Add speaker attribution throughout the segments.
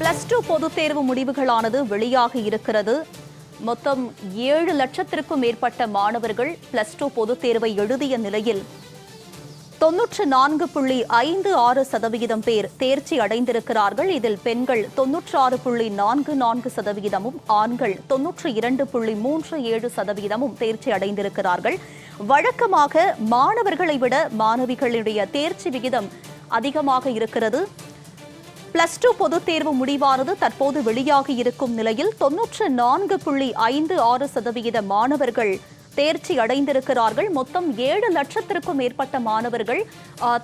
Speaker 1: Plus two பொதுத் தேர்வு முடிவுகளானது வெளியாக இருக்கிறது. மொத்தம் ஏழு லட்சத்திற்கும் மேற்பட்ட மாணவர்கள் பிளஸ் டூ பொதுத் தேர்வை எழுதிய நிலையில் தொன்னூற்று நான்கு புள்ளி ஐந்து ஆறு சதவிகிதம் பேர் தேர்ச்சி அடைந்திருக்கிறார்கள். இதில் பெண்கள் தொன்னூற்று ஆறு புள்ளி நான்கு நான்கு சதவிகிதமும் ஆண்கள் தொன்னூற்று இரண்டு புள்ளி மூன்று ஏழு சதவிகிதமும் தேர்ச்சி அடைந்திருக்கிறார்கள். வழக்கமாக மாணவர்களை விட மாணவிகளுடைய தேர்ச்சி விகிதம் அதிகமாக இருக்கிறது. பிளஸ் டூ பொதுத் தேர்வு முடிவானது தற்போது வெளியாகி இருக்கும் நிலையில் தொன்னூற்று நான்கு புள்ளி ஐந்து ஆறு சதவிகித மாணவர்கள் தேர்ச்சி அடைந்திருக்கிறார்கள். மொத்தம் ஏழு லட்சத்திற்கும் மேற்பட்ட மாணவர்கள்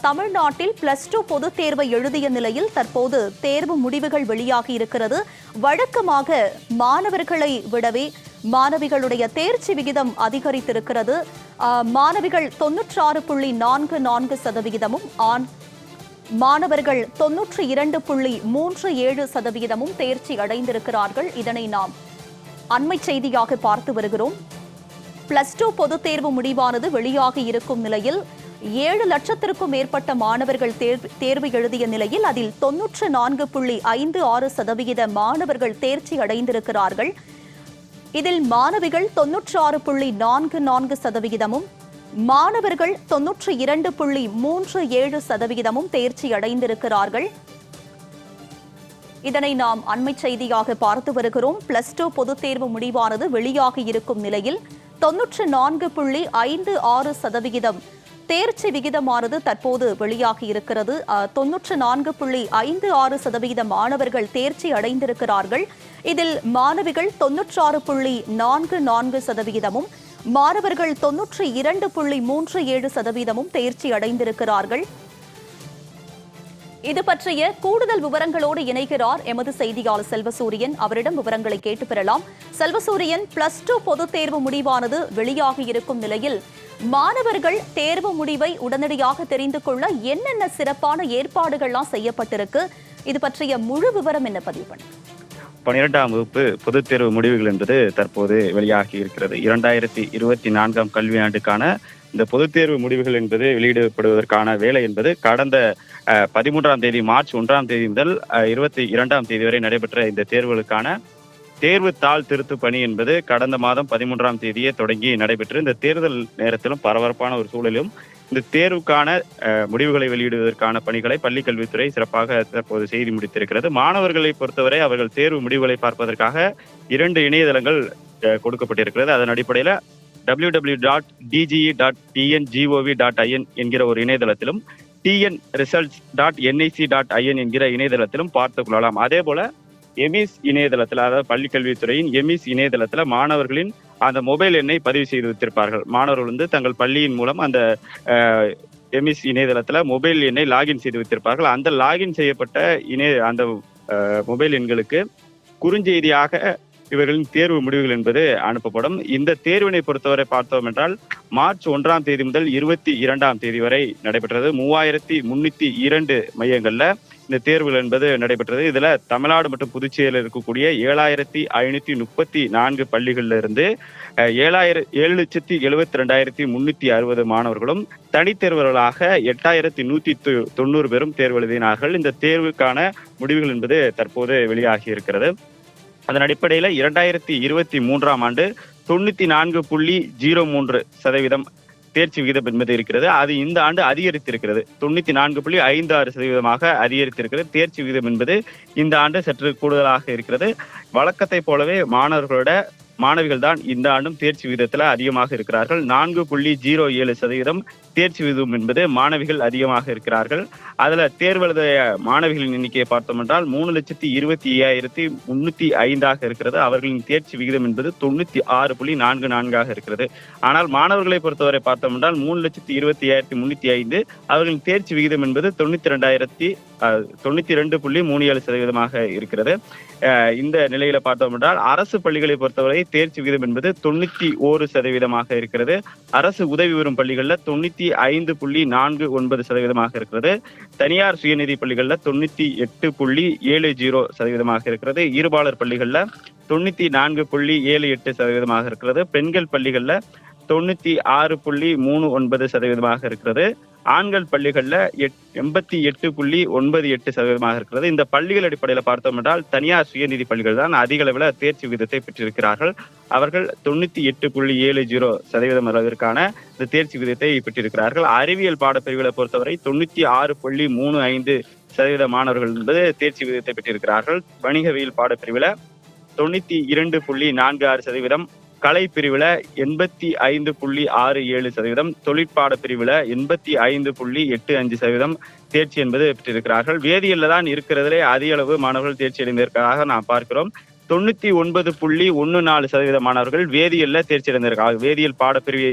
Speaker 1: தமிழ்நாட்டில் பிளஸ் டூ பொதுத் தேர்வை எழுதிய நிலையில் தற்போது தேர்வு முடிவுகள் வெளியாகி இருக்கிறது. வழக்கமாக மாணவர்களை விடவே மாணவிகளுடைய தேர்ச்சி விகிதம் அதிகரித்திருக்கிறது. மாணவிகள் மாணவிகள் தொன்னூற்றாறு புள்ளி நான்கு நான்கு சதவிகிதமும் ஆண் மாணவர்கள் தொன்னூற்றி இரண்டு புள்ளி மூன்று ஏழு சதவீதமும் தேர்ச்சி அடைந்திருக்கிறார்கள். இதனை நாம் அண்மை செய்தியாக பார்த்து வருகிறோம். பிளஸ் டூ பொதுத் தேர்வு முடிவானது வெளியாகி இருக்கும் நிலையில் ஏழு லட்சத்திற்கும் மேற்பட்ட மாணவர்கள் தேர்வு தேர்வு எழுதிய நிலையில் அதில் தொன்னூற்று நான்கு புள்ளி ஐந்து ஆறு சதவிகித மாணவர்கள் தேர்ச்சி அடைந்திருக்கிறார்கள். இதில் மாணவிகள் தொன்னூற்று ஆறு புள்ளி நான்கு நான்கு சதவிகிதமும் மாணவர்கள் தொன்னூற்றி இரண்டு புள்ளி மூன்று ஏழு சதவிகிதமும் தேர்ச்சி அடைந்திருக்கிறார்கள் இதனை நாம் அண்மை செய்தியாக பார்த்து வருகிறோம். பிளஸ் டூ பொதுத் தேர்வு முடிவானது வெளியாகி இருக்கும் நிலையில் தொன்னூற்று நான்கு புள்ளி ஐந்து ஆறு சதவிகிதம் தேர்ச்சி விகிதமானது தற்போது வெளியாகி இருக்கிறது. அஹ், தொன்னூற்று நான்கு புள்ளி ஐந்து ஆறு சதவிகித மாணவர்கள் தேர்ச்சி அடைந்திருக்கிறார்கள். இதில் மாணவிகள் தொன்னூற்றாறு புள்ளி நான்கு நான்கு சதவிகிதமும் மாணவர்கள் தொன்னூற்றி இரண்டு புள்ளி மூன்று ஏழு சதவீதமும் தேர்ச்சி அடைந்திருக்கிறார்கள். இது பற்றிய கூடுதல் விவரங்களோடு இணைகிறார் எமது செய்தியாளர் செல்வசூரியன். அவரிடம் விவரங்களை கேட்டு பெறலாம். செல்வசூரியன் பிளஸ் டூ பொதுத் தேர்வு முடிவானது வெளியாகி இருக்கும் நிலையில் மாணவர்கள் தேர்வு முடிவை உடனடியாக தெரிந்து கொள்ள என்னென்ன சிறப்பான ஏற்பாடுகள்லாம் செய்யப்பட்டிருக்கு? இது பற்றிய முழு விவரம் என்ன பதிவு பண்ணுங்க
Speaker 2: பனிரெண்டாம் வகுப்பு பொதுத் தேர்வு முடிவுகள் என்பது தற்போது வெளியாகி இருக்கிறது. இரண்டாயிரத்தி இருபத்தி நான்காம் கல்வியாண்டுக்கான இந்த பொதுத் தேர்வு முடிவுகள் என்பது வெளியிடப்படுவதற்கான வேலை என்பது கடந்த பதிமூன்றாம் தேதி மார்ச் ஒன்றாம் தேதி முதல் இருபத்தி இரண்டாம் தேதி வரை நடைபெற்ற இந்த தேர்வுகளுக்கான தேர்வு தாள் திருத்து பணி என்பது கடந்த மாதம் பதிமூன்றாம் தேதியே தொடங்கி நடைபெற்று இந்த தேர்தல் நேரத்திலும் பரபரப்பான ஒரு சூழலிலும் இந்த தேர்வுக்கான முடிவுகளை வெளியிடுவதற்கான பணிகளை பள்ளிக்கல்வித்துறை சிறப்பாக தற்போது செய்து முடித்திருக்கிறது. மாணவர்களை பொறுத்தவரை அவர்கள் தேர்வு முடிவுகளை பார்ப்பதற்காக இரண்டு இணையதளங்கள் கொடுக்கப்பட்டிருக்கிறது. அதன் அடிப்படையில் W W dot DGE dot TN gov dot IN என்கிற ஒரு இணையதளத்திலும் TN results dot NIC dot IN என்கிற இணையதளத்திலும் பார்த்துக் கொள்ளலாம். அதே போல எமிஸ் இணையதளத்தில் அதாவது பள்ளிக் கல்வித்துறையின் எமிஸ் இணையதளத்தில் மாணவர்களின் அந்த மொபைல் எண்ணை பதிவு செய்து வைத்திருப்பார்கள். மாணவர்கள் வந்து தங்கள் பள்ளியின் மூலம் அந்த எமிஸ் இணையதளத்தில் மொபைல் எண்ணை லாகின் செய்து வைத்திருப்பார்கள். அந்த லாகின் செய்யப்பட்ட இணைய அந்த மொபைல் எண்களுக்கு குறுஞ்செய்தியாக இவர்களின் தேர்வு முடிவுகள் என்பது அனுப்பப்படும். இந்த தேர்வினை பொறுத்தவரை பார்த்தோம் என்றால் மார்ச் ஒன்றாம் தேதி முதல் இருபத்தி இரண்டாம் தேதி வரை நடைபெற்றது. மூவாயிரத்தி முன்னூத்தி இரண்டு மையங்கள்ல இந்த தேர்வுகள் என்பது நடைபெற்றது. இதுல தமிழ்நாடு மற்றும் புதுச்சேரியில் இருக்கக்கூடிய ஏழாயிரத்தி ஐநூத்தி முப்பத்தி நான்கு பள்ளிகள்ல இருந்து ஏழாயிரம் ஏழு லட்சத்தி எழுபத்தி ரெண்டாயிரத்தி முன்னூத்தி அறுபது மாணவர்களும் தனித்தேர்வர்களாக எட்டாயிரத்தி நூத்தி தொ- தொண்ணூறு பேரும் தேர்வு எழுதினார்கள். இந்த தேர்வுக்கான முடிவுகள் என்பது தற்போது வெளியாகி இருக்கிறது. அதன் அடிப்படையில் இரண்டாயிரத்தி இருபத்தி மூன்றாம் ஆண்டு தொண்ணூத்தி நான்கு புள்ளி ஜீரோ மூன்று சதவீதம் தேர்ச்சி விகிதம் என்பது இருக்கிறது. அது இந்த ஆண்டு அதிகரித்திருக்கிறது. தொண்ணூத்தி நான்கு புள்ளி ஐந்து ஆறு சதவீதமாக அதிகரித்திருக்கிறது. தேர்ச்சி விகிதம் என்பது இந்த ஆண்டு சற்று கூடுதலாக இருக்கிறது. வழக்கத்தை போலவே மாணவர்களோட மாணவிகள் தான் இந்த ஆண்டும் தேர்ச்சி விகிதத்தில் அதிகமாக இருக்கிறார்கள். நான்கு புள்ளி ஜீரோ ஏழு சதவீதம் தேர்ச்சி விகிதம் என்பது மாணவிகள் அதிகமாக இருக்கிறார்கள். அதுல தேர்வு மாணவிகளின் எண்ணிக்கையை பார்த்தோம் என்றால் மூணு லட்சத்தி இருபத்தி ஐயாயிரத்தி முன்னூத்தி ஐந்தாக இருக்கிறது. அவர்களின் தேர்ச்சி விகிதம் என்பது தொண்ணூத்தி ஆறு புள்ளி நான்கு நான்காக இருக்கிறது. ஆனால் மாணவர்களை பொறுத்தவரை பார்த்தோம் என்றால் மூணு லட்சத்தி இருபத்தி ஐயாயிரத்தி முன்னூத்தி ஐந்து அவர்களின் தேர்ச்சி விகிதம் என்பது தொண்ணூத்தி ரெண்டாயிரத்தி தொண்ணூத்தி ரெண்டு புள்ளி மூணு ஏழு சதவீதமாக இருக்கிறது. இந்த நிலையில பார்த்தோம் என்றால் அரசு பள்ளிகளை பொறுத்தவரை தேர்ச்சி விகிதம் என்பது தொண்ணூத்தி ஓரு சதவீதமாக இருக்கிறது. அரசு உதவி வரும் பள்ளிகளில் தொண்ணூத்தி தொண்ணூத்தி ஐந்து புள்ளி நான்கு ஒன்பது சதவீதமாக இருக்கிறது. தனியார் சுயநிதி பள்ளிகள்ல தொண்ணூத்தி எட்டு புள்ளி ஏழு ஜீரோ சதவீதமாக இருக்கிறது. இருபாலர் பள்ளிகள்ல தொண்ணூத்தி நான்கு புள்ளி ஏழு எட்டு சதவீதமாக இருக்கிறது. பெண்கள் பள்ளிகள்ல தொண்ணூத்தி ஆறு புள்ளி மூணு ஒன்பது சதவீதமாக இருக்கிறது. ஆண்கள் பள்ளிகளில் எட் எண்பத்தி எட்டு புள்ளி ஒன்பது எட்டு சதவீதமாக இருக்கிறது. இந்த பள்ளிகள் அடிப்படையில் பார்த்தோம் என்றால் தனியார் சுயநிதி பள்ளிகள் தான் அதிக அளவில் தேர்ச்சி விகிதத்தை பெற்றிருக்கிறார்கள். அவர்கள் தொண்ணூத்தி எட்டு புள்ளி ஏழு ஜீரோ சதவீதம் அளவிற்கான இந்த தேர்ச்சி விகிதத்தை பெற்றிருக்கிறார்கள். அறிவியல் பாடப்பிரிவுகளை பொறுத்தவரை தொண்ணூத்தி ஆறு புள்ளி மூணு ஐந்து சதவீத மாணவர்கள் என்பது தேர்ச்சி விகிதத்தை பெற்றிருக்கிறார்கள். வணிகவியல் பாடப்பிரிவில் தொண்ணூத்தி இரண்டு புள்ளி நான்கு ஆறு சதவீதம் கலை பிரிவுல எண்பத்தி ஐந்து புள்ளி ஆறு ஏழு சதவீதம் தொழிற்பாட பிரிவுல எண்பத்தி ஐந்து புள்ளி எட்டு அஞ்சு சதவீதம் தேர்ச்சி என்பது பெற்றிருக்கிறார்கள். வேதியியல்ல தான் இருக்கிறதிலே அதிக அளவு மாணவர்கள் தேர்ச்சி அடைந்திருக்கிறதாக நாம் பார்க்கிறோம். தொண்ணூத்தி ஒன்பது புள்ளி ஒன்னு நாலு சதவீத மாணவர்கள் வேதியியல்ல தேர்ச்சி அடைந்திருக்கிறார்கள். வேதியியல் பாடப்பிரிவை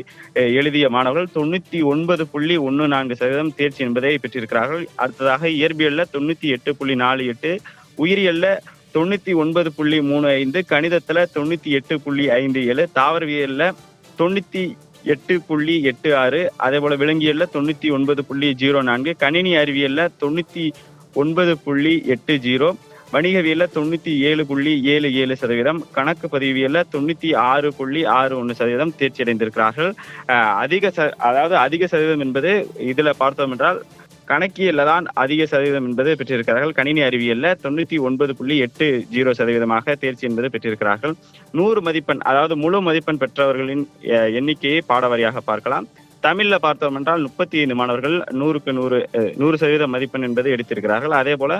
Speaker 2: எழுதிய மாணவர்கள் தொண்ணூத்தி ஒன்பது புள்ளி ஒன்னு நான்கு சதவீதம் தேர்ச்சி என்பதை பெற்றிருக்கிறார்கள். அடுத்ததாக இயற்பியல்ல தொண்ணூத்தி எட்டு புள்ளி நாலு எட்டு உயிரியல்ல தொண்ணூத்தி ஒன்பது புள்ளி மூணு ஐந்து கணிதத்துல தொண்ணூத்தி எட்டு புள்ளி ஐந்து ஏழு தாவரவியல்ல தொண்ணூத்தி எட்டு புள்ளி எட்டு ஆறு அதே போல விலங்கியல்ல தொண்ணூத்தி ஒன்பது புள்ளி ஜீரோ நான்கு கணினி அறிவியல்ல தொண்ணூத்தி ஒன்பது புள்ளி எட்டு ஜீரோ வணிகவியல்ல தொண்ணூத்தி ஏழு புள்ளி ஏழு ஏழு சதவீதம் கணக்கு பதிவியல்ல தொண்ணூத்தி ஆறு புள்ளி ஆறு ஒன்று சதவீதம் தேர்ச்சி அடைந்திருக்கிறார்கள் அதிக அதாவது அதிக சதவீதம் என்பது இதுல பார்த்தோம் என்றால் கணக்கியல்ல தான் அதிக சதவீதம் என்பது பெற்றிருக்கிறார்கள். கணினி அறிவியல்ல தொண்ணூத்தி ஒன்பது புள்ளி எட்டு ஜீரோ சதவீதமாக தேர்ச்சி என்பது பெற்றிருக்கிறார்கள். நூறு மதிப்பெண் அதாவது முழு மதிப்பெண் பெற்றவர்களின் எண்ணிக்கையை பாடவாரியாக பார்க்கலாம். தமிழ்ல பார்த்தோம் என்றால் முப்பத்தி ஐந்து மாணவர்கள் நூறுக்கு நூறு நூறு சதவீத மதிப்பெண் என்பது எடுத்திருக்கிறார்கள். அதே போல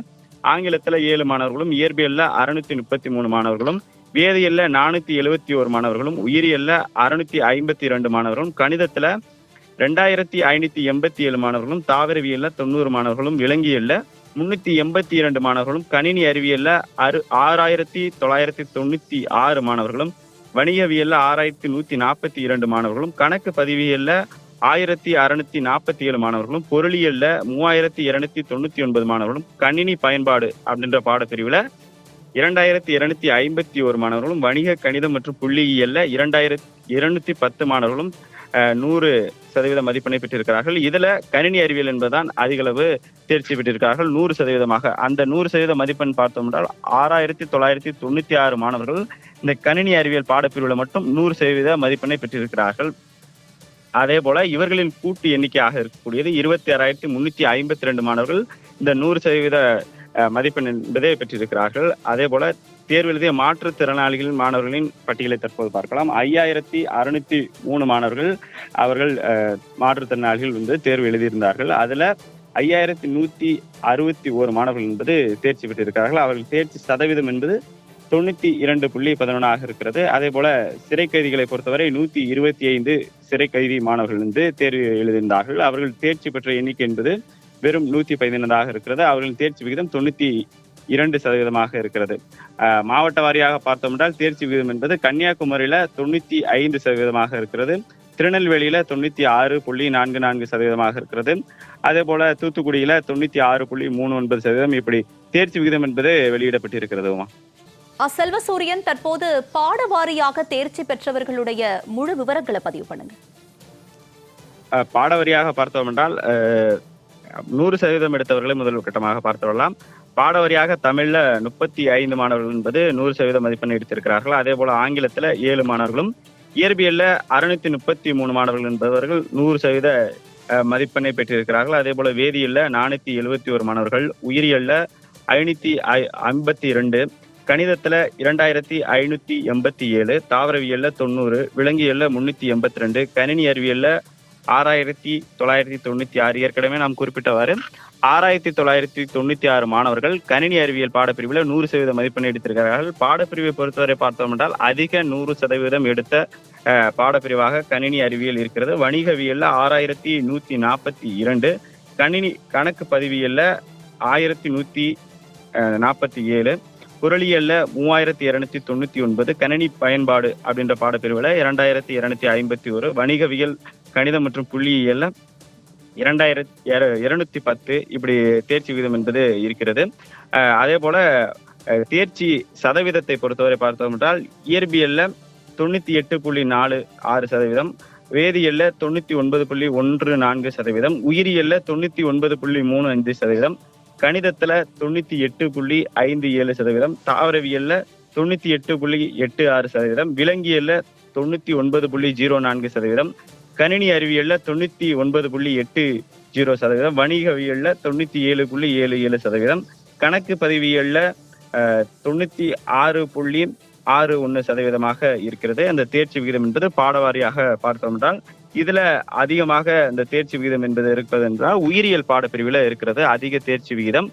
Speaker 2: ஆங்கிலத்துல ஏழு மாணவர்களும் இயற்பியல்ல அறுநூத்தி முப்பத்தி மூணு மாணவர்களும் வேதியியல்ல நானூத்தி எழுபத்தி ஒரு மாணவர்களும் உயிரியல்ல அறுநூத்தி ஐம்பத்தி இரண்டு மாணவர்களும் கணிதத்துல ரெண்டாயிரத்தி ஐநூத்தி எண்பத்தி ஏழு மாணவர்களும் தாவரவியல்ல தொண்ணூறு மாணவர்களும் விலங்கியல்ல முன்னூத்தி எண்பத்தி இரண்டு மாணவர்களும் கணினி அறிவியல்ல அறு ஆறாயிரத்தி தொள்ளாயிரத்தி தொண்ணூத்தி ஆறு மாணவர்களும் வணிகவியல்ல ஆறாயிரத்தி நூத்தி நாற்பத்தி இரண்டு மாணவர்களும் கணக்கு பதிவியல்ல ஆயிரத்தி அறுநூத்தி நாற்பத்தி ஏழு மாணவர்களும் பொருளியல்ல மூவாயிரத்தி இருநூத்தி தொண்ணூத்தி ஒன்பது மாணவர்களும் கணினி பயன்பாடு அப்படின்ற பாடப்பிரிவுல இரண்டாயிரத்தி இருநூத்தி ஐம்பத்தி ஒரு மாணவர்களும் வணிக கணிதம் மற்றும் புள்ளியியல்ல இரண்டாயிரத்தி இருநூத்தி பத்து மாணவர்களும் நூறு சதவீத மதிப்பெண்ணை பெற்றிருக்கிறார்கள். இதுல கணினி அறிவியல் என்பதுதான் அதிக அளவு தேர்ச்சி பெற்றிருக்கிறார்கள். நூறு சதவீதமாக. அந்த நூறு சதவீத மதிப்பெண் பார்த்தோம் என்றால் ஆறாயிரத்தி தொள்ளாயிரத்தி தொண்ணூத்தி ஆறு மாணவர்கள் இந்த கணினி அறிவியல் பாடப்பிரிவுல மட்டும் நூறு சதவீத மதிப்பெண்ணை பெற்றிருக்கிறார்கள். அதே போல இவர்களின் கூட்டு எண்ணிக்கையாக இருக்கக்கூடியது இருபத்தி ஆறாயிரத்தி முன்னூத்தி ஐம்பத்தி ரெண்டு மாணவர்கள் இந்த நூறு சதவீத மதிப்பெண் என்பதை பெற்றிருக்கிறார்கள். அதே போல தேர்வு எழுதிய மாற்றுத்திறனாளிகளின் மாணவர்களின் பட்டியலை தற்போது பார்க்கலாம். ஐயாயிரத்தி அறுநூத்தி மூணு மாணவர்கள் அவர்கள் மாற்றுத்திறனாளிகள் வந்து தேர்வு எழுதியிருந்தார்கள். அதுல ஐயாயிரத்தி நூத்தி அறுபத்தி ஒரு மாணவர்கள் என்பது தேர்ச்சி பெற்றிருக்கிறார்கள். அவர்கள் தேர்ச்சி சதவீதம் என்பது தொண்ணூத்தி இரண்டு புள்ளி பதினொன்றாக இருக்கிறது. அதே போல சிறை கைதிகளை பொறுத்தவரை நூத்தி இருபத்தி ஐந்து சிறை கைதி மாணவர்கள் வந்து தேர்வு எழுதியிருந்தார்கள். அவர்கள் தேர்ச்சி பெற்ற எண்ணிக்கை என்பது வெறும் நூத்தி பதினைந்தாக இருக்கிறது. அவர்களின் தேர்ச்சி விகிதம் தொண்ணூத்தி இரண்டு சதவீதமாக இருக்கிறது. மாவட்ட வாரியாக பார்த்தோம் என்றால் தேர்ச்சி விகிதம் என்பது கன்னியாகுமரியில தொண்ணூத்தி ஐந்து சதவீதமாக இருக்கிறது. திருநெல்வேலியில தொண்ணூத்தி ஆறு புள்ளி நான்கு நான்கு சதவீதமாக இருக்கிறது. அதே போல தூத்துக்குடியில தொண்ணூத்தி ஆறு புள்ளி மூணு ஒன்பது சதவீதம் இப்படி தேர்ச்சி விகிதம் என்பது வெளியிடப்பட்டிருக்கிறது உமா.
Speaker 1: அ, செல்வசூரியன் தற்போது பாடவாரியாக தேர்ச்சி பெற்றவர்களுடைய முழு விவரங்களை பதிவு பண்ணுங்க.
Speaker 2: பாடவரியாக பார்த்தோம் என்றால் நூறு சதவீதம் எடுத்தவர்களை முதல் கட்டமாக பார்த்து வரலாம். பாடவரியாக தமிழ்ல முப்பத்தி ஐந்து மாணவர்கள் என்பது நூறு சதவீத மதிப்பெண் எடுத்திருக்கிறார்கள். அதே போல ஆங்கிலத்துல ஏழு மாணவர்களும் இயற்பியல்ல அறுநூத்தி முப்பத்தி மூணு மாணவர்கள் என்பவர்கள் நூறு சதவீத மதிப்பெண்ணை பெற்றிருக்கிறார்கள். அதே போல வேதியியல்ல நானூத்தி எழுபத்தி ஒரு மாணவர்கள் உயிரியல்ல ஐநூத்தி ஐம்பத்தி இரண்டு கணிதத்துல இரண்டாயிரத்தி ஐநூத்தி எண்பத்தி ஏழு தாவரவியல்ல தொண்ணூறு விலங்கியல்ல முன்னூத்தி எண்பத்தி ரெண்டு கணினி அறிவியல்ல ஆறாயிரத்தி தொள்ளாயிரத்தி தொண்ணூத்தி ஆறு. ஏற்கனவே நாம் குறிப்பிட்டவாறு ஆறாயிரத்தி தொள்ளாயிரத்தி தொண்ணூத்தி ஆறு மாணவர்கள் கணினி அறிவியல் பாடப்பிரிவில் நூறு சதவீத மதிப்பெண் எடுத்திருக்கிறார்கள். பாடப்பிரிவை பொறுத்தவரை பார்த்தோம் என்றால் அதிக நூறு சதவீதம் எடுத்த அஹ், பாடப்பிரிவாக கணினி அறிவியல் இருக்கிறது. வணிகவியல்ல ஆறாயிரத்தி நூத்தி நாற்பத்தி இரண்டு. கணினி கணக்கு பதிவியல்ல ஆயிரத்தி நூத்தி நாற்பத்தி ஏழு. குரலியல்ல மூவாயிரத்தி இருநூத்தி தொண்ணூத்தி ஒன்பது. கணினி பயன்பாடு அப்படின்ற பாடப்பிரிவுல இரண்டாயிரத்தி இருநூத்தி ஐம்பத்தி ஒரு. வணிகவியல் கணிதம் மற்றும் புள்ளியியல்ல இரண்டாயிரத்தி இருநூத்தி பத்து இப்படி தேர்ச்சி விகிதம் என்பது இருக்கிறது. அதே போல தேர்ச்சி சதவீதத்தை பொறுத்தவரை பார்த்தோம் என்றால் இயற்பியல்ல தொண்ணூத்தி எட்டு புள்ளி நாலு ஆறு சதவீதம் வேதியியல்ல தொண்ணூத்தி ஒன்பது புள்ளி ஒன்று நான்கு சதவீதம் உயிரியல்ல தொண்ணூத்தி ஒன்பது புள்ளி மூணு அஞ்சு சதவீதம் கணிதத்துல தொண்ணூத்தி எட்டு புள்ளி ஐந்து ஏழு சதவீதம் தாவரவியல்ல தொண்ணூத்தி எட்டு புள்ளி எட்டு ஆறு சதவீதம் விலங்கியல்ல தொண்ணூத்தி ஒன்பது புள்ளி ஜீரோ நான்கு சதவீதம் கணினி அறிவியல்ல தொண்ணூத்தி ஒன்பது புள்ளி எட்டு ஜீரோ சதவீதம் வணிகவியல்ல தொண்ணூத்தி ஏழு புள்ளி ஏழு ஏழு சதவீதம் கணக்கு பதிவியல்ல தொண்ணூத்தி ஆறு புள்ளி ஆறு ஒன்று சதவீதமாக இருக்கிறது. அந்த தேர்ச்சி விகிதம் என்பது பாடவாரியாக பார்த்தோம் என்றால் இதுல அதிகமாக இந்த தேர்ச்சி விகிதம் என்பது இருப்பது என்றால் உயிரியல் பாடப்பிரிவில் இருக்கிறது அதிக தேர்ச்சி விகிதம்.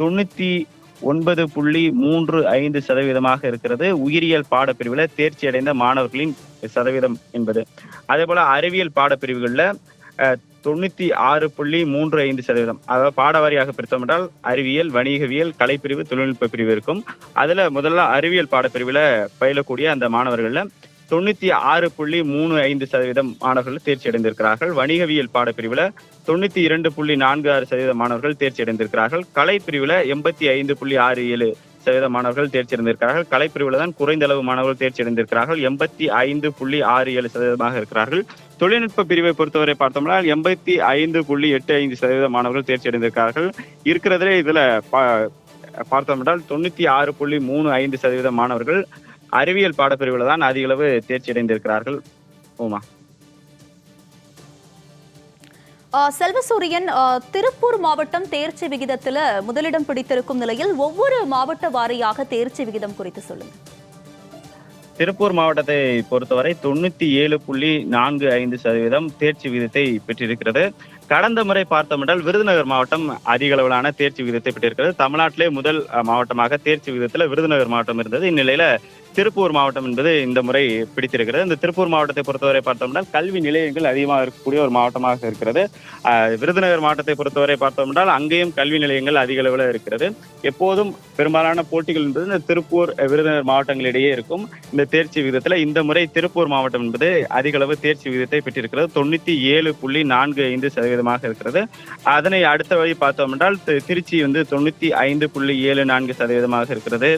Speaker 2: தொண்ணூத்தி ஒன்பது புள்ளி மூன்று ஐந்து சதவீதமாக இருக்கிறது. உயிரியல் பாடப்பிரிவுல தேர்ச்சி அடைந்த மாணவர்களின் சதவீதம் என்பது. அதே போல அறிவியல் பாடப்பிரிவுகள்ல அஹ், தொண்ணூத்தி ஆறு புள்ளி மூன்று ஐந்து சதவீதம். அதாவது பாடவாரியாக பிரித்தோம் என்றால் அறிவியல் வணிகவியல் கலைப்பிரிவு தொழில்நுட்ப பிரிவு இருக்கும். அதுல முதல்ல அறிவியல் பாடப்பிரிவுல பயிலக்கூடிய அந்த மாணவர்கள்ல தொண்ணூத்தி ஆறு புள்ளி மூணு ஐந்து சதவீதம் மாணவர்கள் தேர்ச்சி அடைந்திருக்கிறார்கள் வணிகவியல் பாடப்பிரிவுல தொண்ணூத்தி இரண்டு புள்ளி நான்கு ஆறு சதவீத மாணவர்கள் தேர்ச்சி அடைந்திருக்கிறார்கள் கலைப்பிரிவுல எண்பத்தி ஐந்து புள்ளி ஆறு ஏழு சதவீத மாணவர்கள் தேர்ச்சி அடைந்திருக்கிறார்கள் கலைப்பிரிவில் தான் குறைந்த அளவு மாணவர்கள் தேர்ச்சி அடைந்திருக்கிறார்கள் எண்பத்தி ஐந்து புள்ளி ஆறு ஏழு சதவீதமாக இருக்கிறார்கள். தொழில்நுட்ப பிரிவை பொறுத்தவரை பார்த்தோம்னா எண்பத்தி ஐந்து புள்ளி எட்டு ஐந்து சதவீத மாணவர்கள் தேர்ச்சி அடைந்திருக்கிறார்கள் இருக்கிறதுலே இதுல பா- பார்த்தோம் என்றால் தொண்ணூத்தி ஆறு புள்ளி மூணு ஐந்து சதவீத மாணவர்கள் அறிவியல் பாடப்பிரிவுல தான் அதிக அளவு தேர்ச்சி அடைந்திருக்கிறார்கள் ஓமா
Speaker 1: ஆ, செல்வசூரியன் திருப்பூர் மாவட்டம் தேர்ச்சி விகிதத்துல முதலிடம் பிடித்திருக்கும் நிலையில் ஒவ்வொரு மாவட்ட வாரியாக தேர்ச்சி விகிதம் குறித்து சொல்லுங்க.
Speaker 2: திருப்பூர் மாவட்டத்தை பொறுத்தவரை தொண்ணூத்தி ஏழு புள்ளி நான்கு ஐந்து சதவீதம் தேர்ச்சி விகிதத்தை பெற்றிருக்கிறது. கடந்த முறை பார்த்தோம் என்றால் விருதுநகர் மாவட்டம் அதிக அளவிலான தேர்ச்சி விகிதத்தை பெற்றிருக்கிறது. தமிழ்நாட்டிலே முதல் மாவட்டமாக தேர்ச்சி விகிதத்தில் விருதுநகர் மாவட்டம் இருந்தது. இந்நிலையில திருப்பூர் மாவட்டம் என்பது இந்த முறை பிடித்திருக்கிறது. இந்த திருப்பூர் மாவட்டத்தை பொறுத்தவரை பார்த்தோம்னா கல்வி நிலையங்கள் அதிகமாக இருக்கக்கூடிய ஒரு மாவட்டமாக இருக்கிறது. விருதுநகர் மாவட்டத்தை பொறுத்தவரை பார்த்தோம்னால் அங்கேயும் கல்வி நிலையங்கள் அதிக அளவில் இருக்கிறது. எப்போதும் பெரும்பாலான போட்டிகள் என்பது இந்த திருப்பூர் விருதுநகர் மாவட்டங்களிடையே இருக்கும். இந்த தேர்ச்சி விகிதத்தில் இந்த முறை திருப்பூர் மாவட்டம் என்பது அதிக அளவு தேர்ச்சி விகிதத்தை பெற்றிருக்கிறது. தொண்ணூத்தி ஏழு புள்ளி நான்கு ஐந்து சதவீதமாக இருக்கிறது. அதனை அடுத்த வழி பார்த்தோம் என்றால் திருச்சி வந்து தொண்ணூத்தி ஐந்து புள்ளி ஏழு நான்கு சதவீதமாக இருக்கிறது.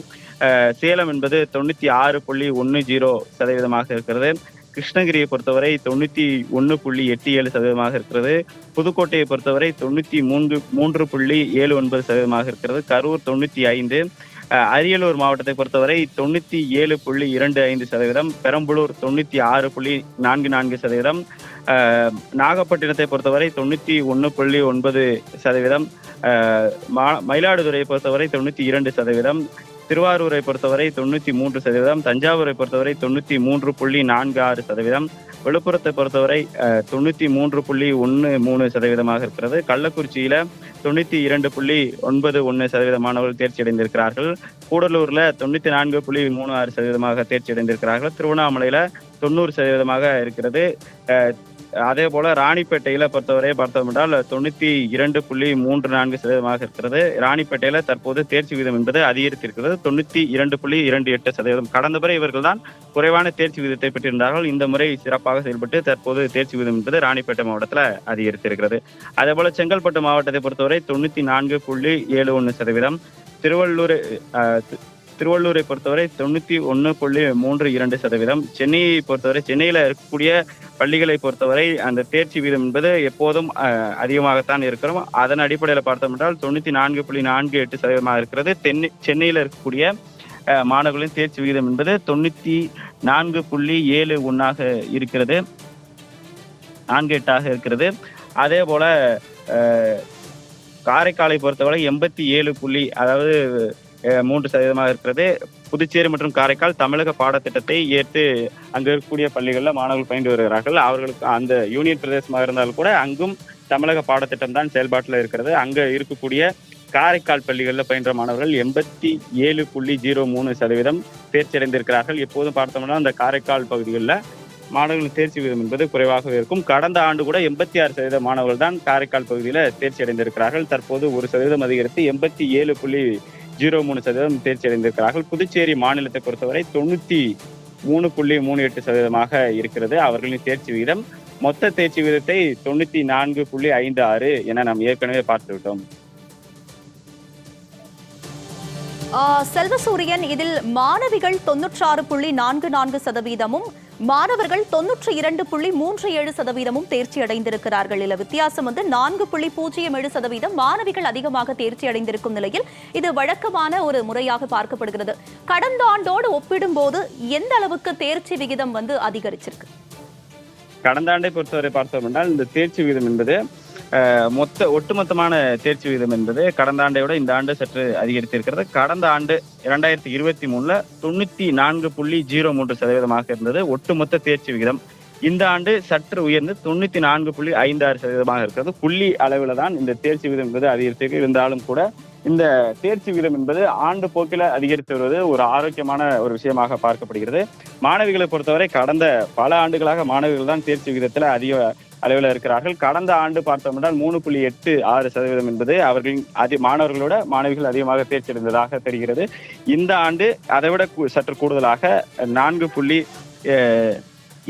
Speaker 2: சேலம் என்பது தொண்ணூத்தி ஆறு புள்ளி ஒன்னு ஜீரோ சதவீதமாக இருக்கிறது. கிருஷ்ணகிரியை பொறுத்தவரை தொண்ணூத்தி ஒன்னு புள்ளி எட்டு ஏழு சதவீதமாக இருக்கிறது. புதுக்கோட்டையை பொறுத்தவரை தொண்ணூத்தி மூன்று மூன்று புள்ளி ஏழு ஒன்பது சதவீதமாக இருக்கிறது. கரூர் தொண்ணூத்தி ஐந்து. அரியலூர் மாவட்டத்தை பொறுத்தவரை தொண்ணூத்தி ஏழு புள்ளி இரண்டு ஐந்து சதவீதம். பெரம்பலூர் தொண்ணூத்தி ஆறு புள்ளி நான்கு நான்கு சதவீதம். நாகப்பட்டினத்தை பொறுத்தவரை தொண்ணூத்தி ஒன்று புள்ளி ஒன்பது சதவீதம். மா- மயிலாடுதுறையை பொறுத்தவரை தொண்ணூத்தி இரண்டு சதவீதம். திருவாரூரை பொறுத்தவரை தொண்ணூத்தி மூன்று சதவீதம் தஞ்சாவூரை பொறுத்தவரை தொண்ணூத்தி மூன்று புள்ளி நான்கு ஆறு சதவீதம் விழுப்புரத்தை பொறுத்தவரை தொண்ணூற்றி தொண்ணூத்தி மூன்று புள்ளி ஒன்று மூணு சதவீதமாக இருக்கிறது. கள்ளக்குறிச்சியில தொண்ணூத்தி இரண்டு புள்ளி ஒன்பது ஒன்று சதவீத மாணவர்கள் தேர்ச்சி அடைந்திருக்கிறார்கள் கூடலூர்ல தொண்ணூத்தி நான்கு புள்ளி மூணு ஆறு சதவீதமாக தேர்ச்சி அடைந்திருக்கிறார்கள் திருவண்ணாமலையில தொண்ணூறு சதவீதமாக இருக்கிறது. அதே போல ராணிப்பேட்டையில பொறுத்தவரை பார்த்தோம் என்றால் தொண்ணூத்தி இரண்டு புள்ளி மூன்று நான்கு சதவீதமாக இருக்கிறது. ராணிப்பேட்டையில தற்போது தேர்ச்சி விகிதம் என்பது அதிகரித்திருக்கிறது. தொண்ணூத்தி இரண்டு புள்ளி இரண்டு எட்டு சதவீதம். கடந்த முறை இவர்கள் தான் குறைவான தேர்ச்சி விகிதத்தை பெற்றிருந்தார்கள். இந்த முறை சிறப்பாக செயல்பட்டு தற்போது தேர்ச்சி விகிதம் என்பது ராணிப்பேட்டை மாவட்டத்தில் அதிகரித்திருக்கிறது. அதே போல செங்கல்பட்டு மாவட்டத்தை பொறுத்தவரை தொண்ணூத்தி நான்கு புள்ளி ஏழு ஒன்று சதவீதம். திருவள்ளூர் திருவள்ளூரை பொறுத்தவரை தொண்ணூத்தி ஒன்று புள்ளி மூன்று இரண்டு சதவீதம். சென்னையை பொறுத்தவரை சென்னையில இருக்கக்கூடிய பள்ளிகளை பொறுத்தவரை அந்த தேர்ச்சி வீதம் என்பது எப்போதும் அதிகமாகத்தான் இருக்கிறோம். அதன் அடிப்படையில் பார்த்தோம் என்றால் தொண்ணூத்தி நான்கு புள்ளி நான்கு எட்டு சதவீதமாக இருக்கிறது. தென்னை சென்னையில இருக்கக்கூடிய மாணவர்களின் தேர்ச்சி விகிதம் என்பது தொண்ணூத்தி நான்கு புள்ளி ஏழு ஒன்னாக இருக்கிறது. நான்கு எட்டாக இருக்கிறது. அதே போல காரைக்காலை பொறுத்தவரை எண்பத்தி ஏழு புள்ளி அதாவது மூன்று சதவீதமாக இருக்கிறது. புதுச்சேரி மற்றும் காரைக்கால் தமிழக பாடத்திட்டத்தை ஏற்று அங்கு இருக்கக்கூடிய பள்ளிகளில் மாணவர்கள் பயின்று வருகிறார்கள். அவர்களுக்கு அந்த யூனியன் பிரதேசமாக இருந்தாலும் கூட அங்கும் தமிழக பாடத்திட்டம் தான் செயல்பாட்டில் இருக்கிறது. அங்கே இருக்கக்கூடிய காரைக்கால் பள்ளிகளில் பயின்ற மாணவர்கள் எண்பத்தி ஏழு புள்ளி ஜீரோ மூணு சதவீதம் தேர்ச்சி அடைந்திருக்கிறார்கள் எப்போதும் பார்த்தோம்னா அந்த காரைக்கால் பகுதிகளில் மாணவர்களின் தேர்ச்சி விகிதம் என்பது குறைவாகவே இருக்கும். கடந்த ஆண்டு கூட எண்பத்தி ஆறு சதவீத மாணவர்கள் தான் காரைக்கால் பகுதியில் தேர்ச்சி அடைந்திருக்கிறார்கள் தற்போது ஒரு சதவீதம் அதிகரித்து எண்பத்தி ஏழு புள்ளி ஜீரோ மூணு சதவீதம் தேர்ச்சி அடைந்திருக்கிறார்கள். புதுச்சேரி மாநிலத்தை பொறுத்தவரை தொண்ணூத்தி மூணு புள்ளி மூணு எட்டு சதவீதமாக இருக்கிறது. அவர்களின் தேர்ச்சி விகிதம் மொத்த தேர்ச்சி விகிதத்தை தொண்ணூத்தி நான்கு புள்ளி ஐந்து ஆறு என நாம் ஏற்கனவே பார்த்து விட்டோம்.
Speaker 1: செல்வசூரியன் இதில் மாணவிகள் தொன்னூற்றாறு புள்ளி நான்கு நான்கு சதவீதமும் மாணவர்கள் தொன்னூற்றி இரண்டு புள்ளி மூன்று ஏழு சதவீதமும் தேர்ச்சி அடைந்திருக்கிறார்கள். இல்ல வித்தியாசம் வந்து நான்கு புள்ளி பூஜ்ஜியம் ஏழு சதவீதம் மாணவிகள் அதிகமாக தேர்ச்சி அடைந்திருக்கும் நிலையில் இது வழக்கமான ஒரு முறையாக பார்க்கப்படுகிறது. கடந்த ஆண்டோடு ஒப்பிடும்போது எந்த அளவுக்கு தேர்ச்சி விகிதம் வந்து அதிகரிச்சிருக்கு?
Speaker 2: கடந்த ஆண்டை பொறுத்தவரை பார்த்தோம் என்றால் இந்த தேர்ச்சி விகிதம் என்பது மொத்த ஒட்டுமொத்தமான தேர்ச்சி விகிதம் என்பது கடந்த ஆண்டை விட இந்த ஆண்டு சற்று அதிகரித்திருக்கிறது. கடந்த ஆண்டு இரண்டாயிரத்தி இருபத்தி மூணுல தொண்ணூத்தி நான்கு புள்ளி ஜீரோ மூன்று சதவீதமாக இருந்தது. ஒட்டுமொத்த தேர்ச்சி விகிதம் இந்த ஆண்டு சற்று உயர்ந்து தொண்ணூத்தி நான்கு புள்ளி ஐந்து ஆறு சதவீதமாக இருக்கிறது. புள்ளி அளவில் தான் இந்த தேர்ச்சி விகிதம் என்பது அதிகரித்திருக்கு. இருந்தாலும் கூட இந்த தேர்ச்சி விகிதம் என்பது ஆண்டு போக்கில அதிகரித்து வருவது ஒரு ஆரோக்கியமான ஒரு விஷயமாக பார்க்கப்படுகிறது. மாணவிகளை பொறுத்தவரை கடந்த பல ஆண்டுகளாக மாணவிகள் தான் தேர்ச்சி விகிதத்தில் அதிக அளவில் இருக்கிறார்கள். கடந்த ஆண்டு பார்த்தோம் என்றால் மூணு புள்ளி எட்டு ஆறு சதவீதம் என்பது அவர்களின் அதி மாணவர்களோட மாணவிகள் அதிகமாக தேர்ச்சி அடைந்ததாக தெரிகிறது. இந்த ஆண்டு அதைவிட சற்று கூடுதலாக நான்கு புள்ளி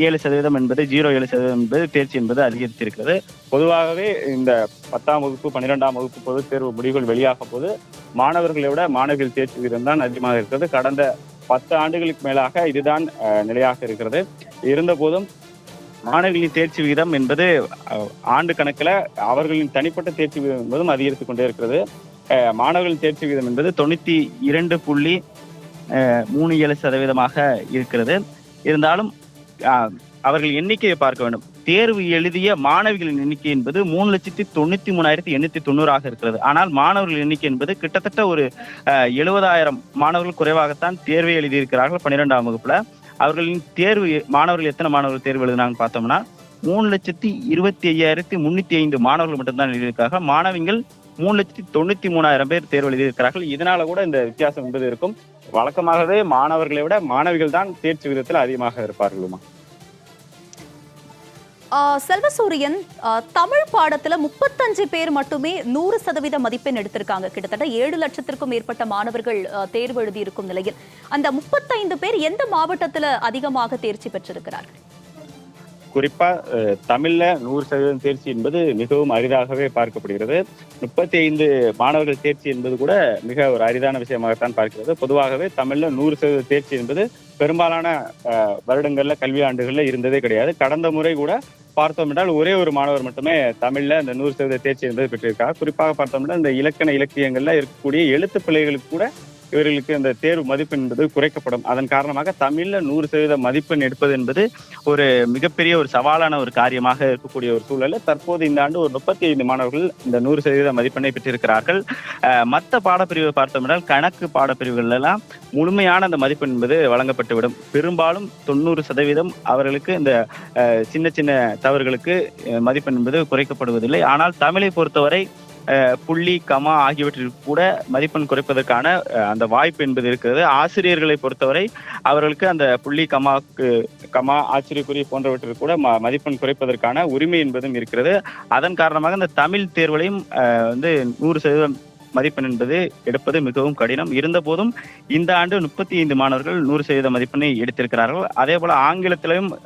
Speaker 2: ஏழு சதவீதம் என்பது ஜீரோ ஏழு சதவீதம் என்பது தேர்ச்சி என்பது அதிகரித்திருக்கிறது. பொதுவாகவே இந்த பத்தாம் வகுப்பு பன்னிரெண்டாம் வகுப்பு பொது தேர்வு முடிவுகள் வெளியாகும் போது மாணவர்களை விட மாணவிகள் தேர்ச்சி விகிதம் தான் அதிகமாக இருக்கிறது. கடந்த பத்து ஆண்டுகளுக்கு மேலாக இதுதான் நிலையாக இருக்கிறது. இருந்த போதும் மாணவிகளின் தேர்ச்சி விகிதம் என்பது அஹ், ஆண்டு கணக்கில் அவர்களின் தனிப்பட்ட தேர்ச்சி விகிதம் என்பதும் அதிகரித்து கொண்டே இருக்கிறது. அஹ், மாணவர்களின் தேர்ச்சி விகிதம் என்பது தொண்ணூத்தி இரண்டு புள்ளி அஹ், மூணு ஏழு சதவீதமாக இருக்கிறது. இருந்தாலும் அவர்கள் எண்ணிக்கையை பார்க்க வேண்டும். தேர்வு எழுதிய மாணவிகளின் எண்ணிக்கை என்பது மூணு லட்சத்தி தொண்ணூத்தி மூணாயிரத்தி எண்ணூத்தி தொண்ணூறாக இருக்கிறது. ஆனால் மாணவர்கள் எண்ணிக்கை என்பது கிட்டத்தட்ட ஒரு எழுபதாயிரம் மாணவர்கள் குறைவாகத்தான் தேர்வை எழுதியிருக்கிறார்கள் பன்னிரெண்டாம் வகுப்புல. அவர்களின் தேர்வு மாணவர்கள் எத்தனை மாணவர்கள் தேர்வு எழுதினாங்கன்னு பார்த்தோம்னா மூணு லட்சத்தி இருபத்தி ஐயாயிரத்தி முன்னூத்தி ஐந்து மாணவர்கள் மட்டும்தான் எழுதியிருக்காங்க. மாணவிகள் மூணு லட்சத்தி தொண்ணூத்தி மூணாயிரம் பேர் தேர்வு எழுதியிருக்கிறார்கள். இதனால கூட இந்த வித்தியாசம் என்பது இருக்கும். வழக்கமாகவே மாணவர்களை விட மாணவிகள் தான் தேர்ச்சி விதத்தில் அதிகமாக இருப்பார்களுமா.
Speaker 1: செல்வசூரியன் தமிழ் பாடத்துல முப்பத்தஞ்சு பேர் மட்டுமே நூறு சதவீத மதிப்பெண் எடுத்திருக்காங்க. கிட்டத்தட்ட ஏழு லட்சத்திற்கும் மேற்பட்ட மாணவர்கள் தேர்வு எழுதியிருக்கும் நிலையில். அந்த முப்பத்தைந்து பேர் எந்த மாவட்டத்துல அதிகமாக தேர்ச்சி பெற்றிருக்கிறார்கள்?
Speaker 2: குறிப்பா தமிழில் தமிழ்ல நூறு சதவீதம் தேர்ச்சி என்பது மிகவும் அரிதாகவே பார்க்கப்படுகிறது. முப்பத்தி ஐந்து மாணவர்கள் தேர்ச்சி என்பது கூட மிக ஒரு அரிதான விஷயமாகத்தான் பார்க்கிறது. பொதுவாகவே தமிழ்ல நூறு சதவீத தேர்ச்சி என்பது பெரும்பாலான அஹ், வருடங்கள்ல கல்வி ஆண்டுகளில் இருந்ததே கிடையாது. கடந்த முறை கூட பார்த்தோம் என்றால் ஒரே ஒரு மாணவர் மட்டுமே தமிழ்ல இந்த நூறு சதவீத தேர்ச்சி என்பது பெற்றிருக்கார் குறிப்பாக பார்த்தோம்னா இந்த இலக்கண இலக்கியங்கள்ல இருக்கக்கூடிய எழுத்து பிள்ளைகளுக்கு கூட இவர்களுக்கு இந்த தேர்வு மதிப்பெண் என்பது குறைக்கப்படும். அதன் காரணமாக தமிழ்ல நூறு சதவீத மதிப்பெண் எடுப்பது என்பது ஒரு மிகப்பெரிய ஒரு சவாலான ஒரு காரியமாக இருக்கக்கூடிய ஒரு சூழலில் தற்போது இந்த ஆண்டு ஒரு முப்பத்தி ஐந்து மாணவர்கள் இந்த நூறு சதவீத மதிப்பெண்ணை பெற்றிருக்கிறார்கள். மற்ற பாடப்பிரிவை பார்த்தோம்னால் கணக்கு பாடப்பிரிவுகள் எல்லாம் முழுமையான அந்த மதிப்பெண் என்பது வழங்கப்பட்டுவிடும். பெரும்பாலும் தொண்ணூறு சதவீதம் அவர்களுக்கு இந்த சின்ன சின்ன தவறுகளுக்கு மதிப்பெண் என்பது குறைக்கப்படுவதில்லை. ஆனால் தமிழை பொறுத்தவரை புள்ளி கமா ஆகியவற்றிற்கு கூட மதிப்பெண் குறைப்பதற்கான அந்த வாய்ப்பு என்பது இருக்கிறது. ஆசிரியர்களை பொறுத்தவரை அவர்களுக்கு அந்த புள்ளி கமாக்கு கமா ஆச்சரியக்குறி போன்றவற்றிற்கு கூட ம- மதிப்பெண் குறைப்பதற்கான உரிமை என்பதும் இருக்கிறது. அதன் காரணமாக இந்த தமிழ் தேர்வுகளையும் வந்து நூறு சதவீதம் மதிப்பெண் என்பது எடுப்பது மிகவும் கடினம். இருந்த போதும் இந்த ஆண்டு முப்பத்தி ஐந்து மாணவர்கள் நூறு சதவீத மதிப்பெண்ணை எடுத்திருக்கிறார்கள். அதே போல ஆங்கிலத்திலும்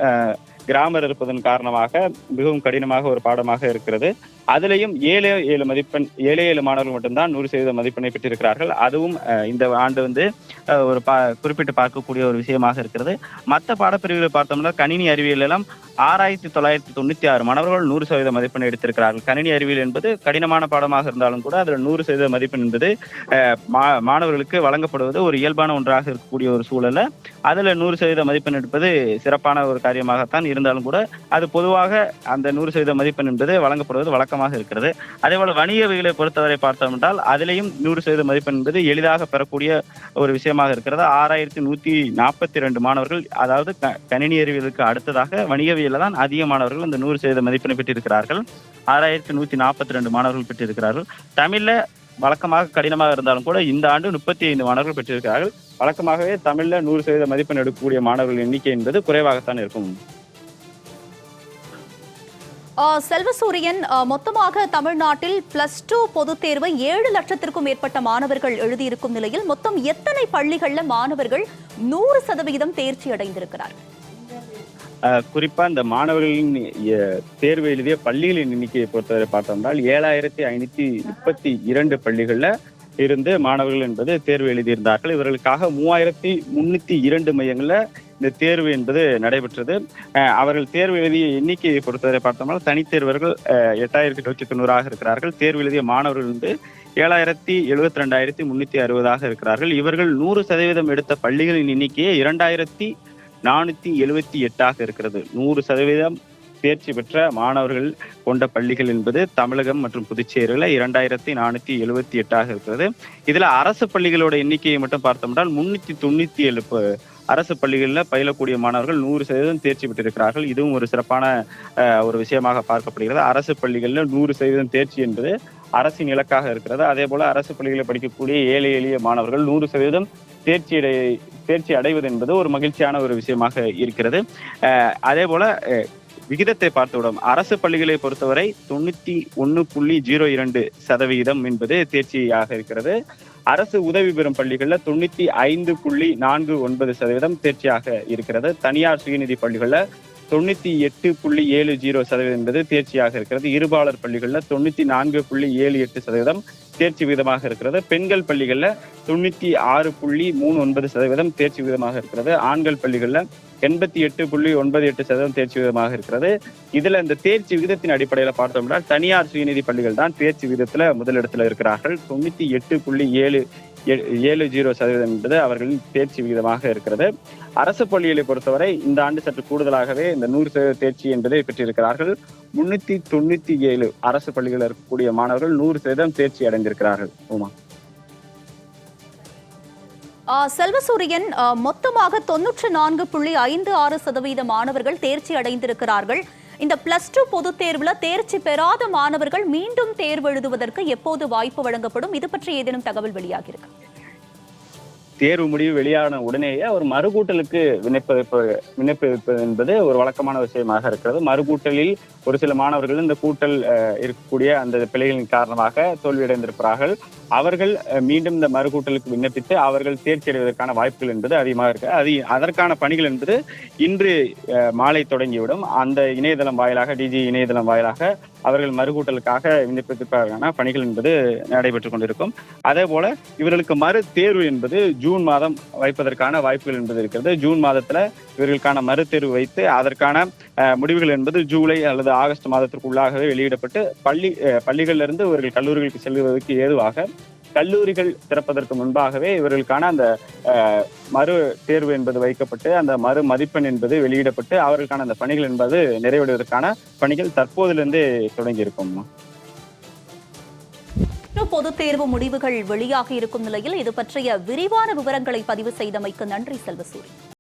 Speaker 2: கிராமர் இருப்பதன் காரணமாக மிகவும் கடினமாக ஒரு பாடமாக இருக்கிறது. அதுலேயும் ஏழு ஏழு மதிப்பெண் ஏழு ஏழு மாணவர்கள் மட்டும்தான் நூறு சதவீத மதிப்பெண்ணை பெற்றிருக்கிறார்கள். அதுவும் இந்த ஆண்டு வந்து ஒரு பா குறிப்பிட்டு பார்க்கக்கூடிய ஒரு விஷயமாக இருக்கிறது. மற்ற பாடப்பிரிவுகளை பார்த்தோம்னா கணினி அறிவியல் எல்லாம் ஆறாயிரத்தி தொள்ளாயிரத்தி தொண்ணூத்தி ஆறு மாணவர்கள் நூறு சதவீத மதிப்பெண் எடுத்திருக்கிறார்கள். கணினி அறிவியல் என்பது கடினமான பாடமாக இருந்தாலும் கூட அதில் நூறு சதவீத மதிப்பெண் என்பது மா- மாணவர்களுக்கு வழங்கப்படுவது ஒரு இயல்பான ஒன்றாக இருக்கக்கூடிய ஒரு சூழல்ல. அதுல நூறு சதவீத மதிப்பெண் எடுப்பது சிறப்பான ஒரு காரியமாகத்தான் இருந்தாலும் கூட அது பொதுவாக அந்த நூறு சதவீத மதிப்பெண் என்பது வழங்கப்படுவது வழக்கம் பக்கமாக இருக்கிறது. அதே போல வணிகவியலை பொறுத்தவரை பார்த்தோம் என்றால் அதிலேயும் நூறு சதவீத மதிப்பெண் என்பது எளிதாக பெறக்கூடிய ஒரு விஷயமாக இருக்கிறது. ஆறாயிரத்தி நூத்தி நாற்பத்தி ரெண்டு மாணவர்கள் அதாவது கணினி அறிவியலுக்கு அடுத்ததாக வணிகவியல தான் அதிக மாணவர்கள் இந்த நூறு சதவீத மதிப்பெண் பெற்றிருக்கிறார்கள். ஆறாயிரத்தி நூத்தி நாற்பத்தி ரெண்டு மாணவர்கள் பெற்றிருக்கிறார்கள். தமிழ்ல வழக்கமாக கடினமாக இருந்தாலும் கூட இந்த ஆண்டு முப்பத்தி ஐந்து மாணவர்கள் பெற்றிருக்கிறார்கள். வழக்கமாகவே தமிழ்ல நூறு சதவீத மதிப்பெண் எடுக்கக்கூடிய மாணவர்கள் எண்ணிக்கை என்பது குறைவாகத்தான் இருக்கும்.
Speaker 1: செல்வசூரியன் மொத்தமாக தமிழ்நாட்டில் பிளஸ் டூ பொதுத் தேர்வு ஏழு லட்சத்திற்கும் மேற்பட்ட மாணவர்கள் எழுதியிருக்கும் நிலையில் மொத்தம் எத்தனை பள்ளிகளில் மாணவர்கள் நூறு சதவிகிதம் தேர்ச்சி அடைந்திருக்கிறார்கள்?
Speaker 2: குறிப்பா இந்த மாணவர்களின் தேர்வு எழுதிய பள்ளிகளின் எண்ணிக்கையை பொறுத்தவரை பார்த்தோம்னால் ஏழாயிரத்தி ஐநூத்தி முப்பத்தி இரண்டு பள்ளிகள்ல இருந்து மாணவர்கள் என்பது தேர்வு எழுதியிருந்தார்கள். இவர்களுக்காக மூவாயிரத்தி முன்னூத்தி இரண்டு மையங்கள்ல இந்த தேர்வு என்பது நடைபெற்றது. அவர்கள் தேர்வு எழுதிய எண்ணிக்கையை பொறுத்தவரை பார்த்தோம்னா தனித்தேர்வர்கள் எட்டாயிரத்தி நூற்றி தொண்ணூறாக இருக்கிறார்கள். தேர்வு எழுதிய மாணவர்கள் வந்து ஏழாயிரத்தி எழுபத்தி ரெண்டாயிரத்தி முன்னூத்தி அறுபதாக இருக்கிறார்கள். இவர்கள் நூறு சதவீதம் எடுத்த பள்ளிகளின் எண்ணிக்கையே இரண்டாயிரத்தி நானூத்தி எழுபத்தி எட்டாக இருக்கிறது. நூறு சதவீதம் தேர்ச்சி பெற்ற மாணவர்கள் கொண்ட பள்ளிகள் என்பது தமிழகம் மற்றும் புதுச்சேரியில் இரண்டாயிரத்தி நானூற்றி எழுபத்தி எட்டாக இருக்கிறது. இதில் அரசு பள்ளிகளோட எண்ணிக்கையை மட்டும் பார்த்தோம்னால் முன்னூற்றி தொண்ணூற்றி ஏழு அரசு பள்ளிகளில் பயிலக்கூடிய மாணவர்கள் நூறு சதவீதம் தேர்ச்சி பெற்றிருக்கிறார்கள். இதுவும் ஒரு சிறப்பான ஒரு விஷயமாக பார்க்கப்படுகிறது. அரசு பள்ளிகளில் நூறு சதவீதம் தேர்ச்சி என்பது அரசின் இலக்காக இருக்கிறது. அதே போல அரசு பள்ளிகளில் படிக்கக்கூடிய ஏழை எளிய மாணவர்கள் நூறு சதவீதம் தேர்ச்சி அடை தேர்ச்சி அடைவது என்பது ஒரு மகிழ்ச்சியான ஒரு விஷயமாக இருக்கிறது. அதே போல விகிதத்தை பார்த்துவிடும். அரசு பள்ளிகளை பொறுத்தவரை தொண்ணூத்தி ஒன்னு புள்ளி ஜீரோ இரண்டு சதவிகிதம் என்பது தேர்ச்சியாக இருக்கிறது. அரசு உதவி பெறும் பள்ளிகள்ல தொண்ணூத்தி ஐந்து புள்ளி நான்கு ஒன்பது சதவீதம் தேர்ச்சியாக இருக்கிறது. தனியார் சுயநிதி பள்ளிகள்ல தொண்ணூத்தி எட்டு புள்ளி ஏழு ஜீரோ சதவீதம் என்பது தேர்ச்சியாக இருக்கிறது. இருபாலர் பள்ளிகள்ல தொண்ணூத்தி நான்கு புள்ளி ஏழு எட்டு சதவீதம் தேர்ச்சி விகிதமாக இருக்கிறது. பெண்கள் பள்ளிகள்ல தொண்ணூத்தி ஆறு புள்ளி மூணு ஒன்பது சதவீதம் தேர்ச்சி விகிதமாக இருக்கிறது. ஆண்கள் பள்ளிகள்ல எண்பத்தி எட்டு புள்ளி ஒன்பது எட்டு சதவீதம் தேர்ச்சி விகிதமாக இருக்கிறது. இதுல இந்த தேர்ச்சி விகிதத்தின் அடிப்படையில என்றால் தனியார் சுயநிதி பள்ளிகள் தான் தேர்ச்சி விகிதத்துல முதலிடத்துல இருக்கிறார்கள். தொண்ணூத்தி எட்டு புள்ளி ஏழு ஏழு ஜீரோ சதவீதம் என்பது அவர்களின் தேர்ச்சி விகிதமாக இருக்கிறது. அரசு பள்ளிகளை பொறுத்தவரை இந்த ஆண்டு சற்று கூடுதலாகவே இந்த நூறு சதவீத தேர்ச்சி என்பதை பெற்றிருக்கிறார்கள். முன்னூத்தி தொண்ணூத்தி ஏழு அரசு பள்ளிகளில் இருக்கக்கூடிய மாணவர்கள் நூறு சதவீதம் தேர்ச்சி அடைந்திருக்கிறார்கள். உமா.
Speaker 1: செல்வசூரியன் மொத்தமாக தொன்னூற்று நான்கு புள்ளி ஐந்து ஆறு சதவீத மாணவர்கள் தேர்ச்சி அடைந்திருக்கிறார்கள். இந்த பிளஸ் டூ பொதுத் தேர்வுல தேர்ச்சி பெறாத மாணவர்கள் மீண்டும் தேர்வு எழுதுவதற்கு எப்போது வாய்ப்பு வழங்கப்படும்? இது பற்றி ஏதேனும் தகவல் வெளியாகியிருக்கு?
Speaker 2: தேர்வு முடிவு வெளியான உடனேயே அவர் மறுகூட்டலுக்கு விண்ணப்பிப்பு விண்ணப்பிப்பது என்பது ஒரு வழக்கமான விஷயமாக இருக்கிறது. மறுகூட்டலில் ஒரு சில மாணவர்கள் இந்த கூட்டல் அஹ், இருக்கக்கூடிய அந்த பிழைகளின் காரணமாக தோல்வியடைந்திருக்கிறார்கள். அவர்கள் மீண்டும் இந்த மறுகூட்டலுக்கு விண்ணப்பித்து அவர்கள் தேர்ச்சி அடைவதற்கான வாய்ப்புகள் என்பது அதிகமாக இருக்கு. அது அதற்கான பணிகள் என்பது இன்று மாலை தொடங்கிவிடும். அந்த இணையதளம் வாயிலாக டிஜி இணையதளம் வாயிலாக அவர்கள் மறுகூட்டலுக்காக விண்ணப்பிப்பதற்கான பணிகள் என்பது நடைபெற்றுக் கொண்டிருக்கும். அதே போல இவர்களுக்கு மறு தேர்வு என்பது ஜூன் மாதம் வைப்பதற்கான வாய்ப்புகள் என்பது இருக்கிறது. ஜூன் மாதத்துல இவர்களுக்கான மறு தேர்வு வைத்து அதற்கான முடிவுகள் என்பது ஜூலை அல்லது ஆகஸ்ட் மாதத்திற்குள்ளாகவே வெளியிடப்பட்டு பள்ளி பள்ளிகளிலிருந்து இருந்து இவர்கள் கல்லூரிகளுக்கு செல்வதற்கு ஏதுவாக கல்லூரிகள் திறப்பதற்கு முன்பாகவே இவர்களுக்கான அந்த மறு தேர்வு என்பது வைக்கப்பட்டு அந்த மறு மதிப்பெண் என்பது வெளியிடப்பட்டு அவர்களுக்கான அந்த பணிகள் என்பது நிறைவேறுவதற்கான பணிகள் தற்போதிலிருந்தே தொடங்கி இருக்கும்
Speaker 1: பொதுத் தேர்வு முடிவுகள் வெளியாகி இருக்கும் நிலையில் இது பற்றிய விரிவான விவரங்களை பதிவு செய்தமைக்கு நன்றி செல்வசூரி.